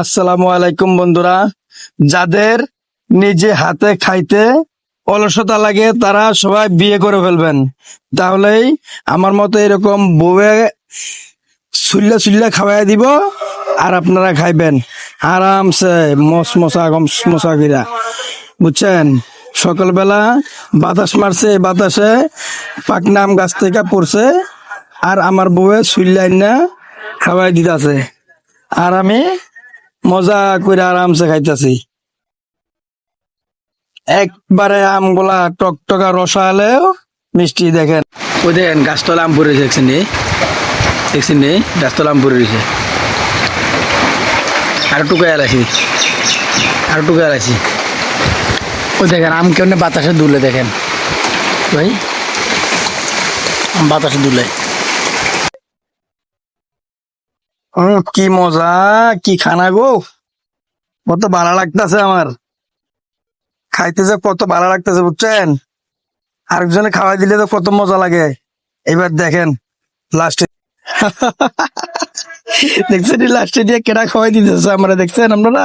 আসসালামু আলাইকুম বন্ধুরা। যাদের নিজে হাতে খাইতে অলসতা লাগে, তারা সবাই বিয়ে করে ফেলবেন। তাহলেই আমার মতো এরকম বউয়ে সুল্লা সুল্লা খাওয়াই দিব, আর আপনারা খাইবেন। আরামসে মস মশা গম মশা গিরা বুঝছেন? সকালবেলা বাতাস মারছে বাতাসে পাকনাম গাছ থেকে পড়ছে, আর আমার বউয়ে সুল্লাই না খাওয়াই দিতেছে। আর আমি মজা করে আরামসে খাইতেছি। একবারে আম আমগুলা টকটকা রসা হলেও মিষ্টি দেখেন। ওই দেখেন, গাছতলা আম পরে দেখছেন দেখছেন নি? গাছতলা আম পরে রয়েছে। আর টুকাই আলাইছি আর টুকাই আলাইছি ওই দেখেন, আম কেমন বাতাসে দুলে দেখেন। আম বাতাসে দুলে। কি মজা, কি খানা গো। কত ভালো লাগতেছে আমার। খাইতেছে কত ভালো লাগতেছে, বুঝছেন? আরেকজনে খাওয়াই দিলে তো কত মজা লাগে। এবার দেখেন লাস্টে দেখছেন লাস্টে দিয়ে কেনা খাওয়াই দিতেছে আমরা, দেখছেন আপনারা?